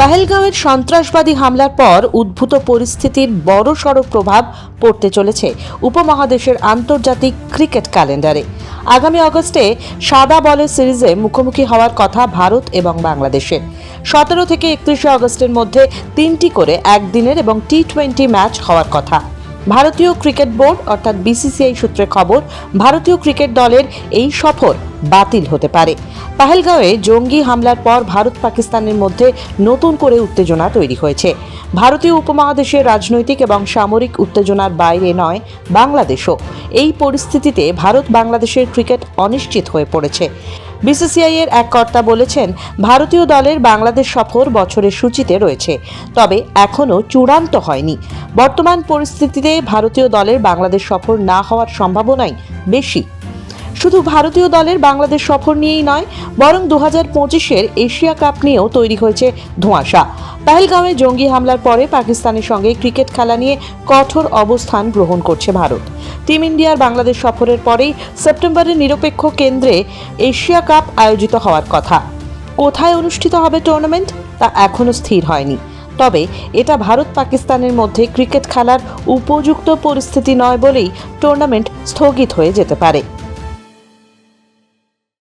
পাহেলগাঁওয়ের সন্ত্রাসবাদী হামলার পর উদ্ভূত পরিস্থিতির বড় বড়সড় প্রভাব পড়তে চলেছে উপমহাদেশের আন্তর্জাতিক ক্রিকেট ক্যালেন্ডারে। আগামী অগস্টে সাদা বলের সিরিজে মুখোমুখি হওয়ার কথা ভারত এবং বাংলাদেশের সতেরো থেকে একত্রিশে অগস্টের মধ্যে তিনটি করে একদিনের এবং টি টোয়েন্টি ম্যাচ হওয়ার কথা। ভারতীয় ক্রিকেট বোর্ড, অর্থাৎ বিসিসিআই সূত্রে খবর, ভারতীয় ক্রিকেট দলের এই সফর বাতিল হতে পারে। পাহেলগাঁওয়ে জঙ্গি হামলার পর ভারত পাকিস্তানের মধ্যে নতুন করে উত্তেজনা তৈরি হয়েছে। ভারতীয় উপমহাদেশের রাজনৈতিক এবং সামরিক উত্তেজনার বাইরে নয়, বাংলাদেশও। এই পরিস্থিতিতে ভারত বাংলাদেশের ক্রিকেট অনিশ্চিত হয়ে পড়েছে। বিসিসিআই এর এক কর্তা বলেছেন, ভারতীয় দলের বাংলাদেশ সফর বছরের সূচিতে রয়েছে, তবে এখনও চূড়ান্ত হয়নি। বর্তমান পরিস্থিতিতে ভারতীয় দলের বাংলাদেশ সফর না হওয়ার সম্ভাবনাই বেশি। শুধু ভারতীয় দলের বাংলাদেশ সফর নিয়েই নয়, বরং দু হাজার পঁচিশের এশিয়া কাপ নিয়েও তৈরি হয়েছে ধোঁয়াশা। পাহেলগাঁওয়ে জঙ্গি হামলার পরে পাকিস্তানের সঙ্গে ক্রিকেট খেলা নিয়ে কঠোর অবস্থান গ্রহণ করছে ভারত। টিম ইন্ডিয়ার বাংলাদেশ সফরের পরেই সেপ্টেম্বরে নিরপেক্ষ কেন্দ্রে এশিয়া কাপ আয়োজিত হওয়ার কথা। কোথায় অনুষ্ঠিত হবে টুর্নামেন্ট তা এখনও স্থির হয়নি। তবে এটা ভারত পাকিস্তানের মধ্যে ক্রিকেট খেলার উপযুক্ত পরিস্থিতি নয় বলেই টুর্নামেন্ট স্থগিত হয়ে যেতে পারে।